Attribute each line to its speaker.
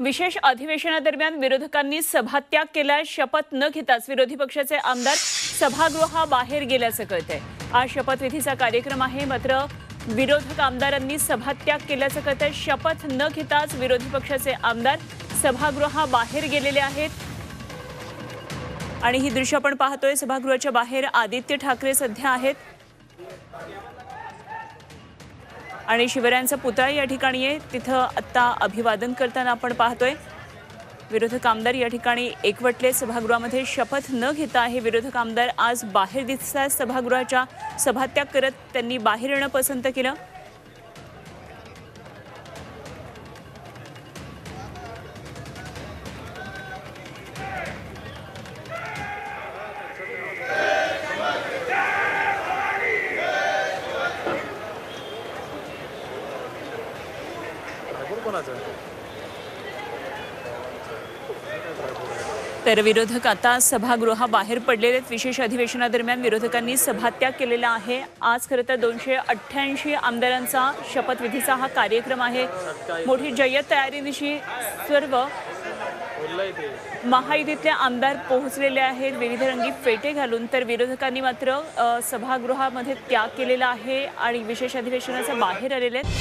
Speaker 1: विशेष अधिवेशनादरम्यान विरोधकांनी सभात्याग केला शपथ न घेताच विरोधी पक्षाचे आमदार सभागृहाबाहेर गेल्याचं कळतंय. आज शपथविधीचा कार्यक्रम आहे. मात्र विरोधक आमदारांनी सभात्याग केल्याचं कळतंय. शपथ न घेताच विरोधी पक्षाचे आमदार सभागृहाबाहेर गेलेले आहेत. आणि ही दृश्य आपण पाहतोय. सभागृहाच्या बाहेर आदित्य ठाकरे सध्या आहेत. आणि शिवरायांचा पुतळा या ठिकाणी आहे. तिथं आत्ता अभिवादन करताना आपण पाहतोय. विरोधक आमदार या ठिकाणी एकवटले. सभागृहामध्ये शपथ न घेता हे विरोधक आमदार आज बाहेर दिसतात सभागृहाच्या सभात्याग करत त्यांनी बाहेर येणं पसंत केलं. तर विरोधक आता सभागृहाबाहेर पडलेले आहेत. विशेष अधिवेशनादरम्यान विरोधकांनी सभात्याग केलेला आहे. आज खरं तर दोनशे अठ्ठ्याऐंशी आमदारांचा शपथविधीचा हा कार्यक्रम आहे. मोठी जय्यत तयारीनिशी सर्व महायुतीतले आमदार पोहोचलेले आहेत. विविध रंगी फेटे घालून तर विरोधकांनी मात्र सभागृहामध्ये त्याग केलेला आहे आणि विशेष अधिवेशनाचा बाहेर आलेले आहेत.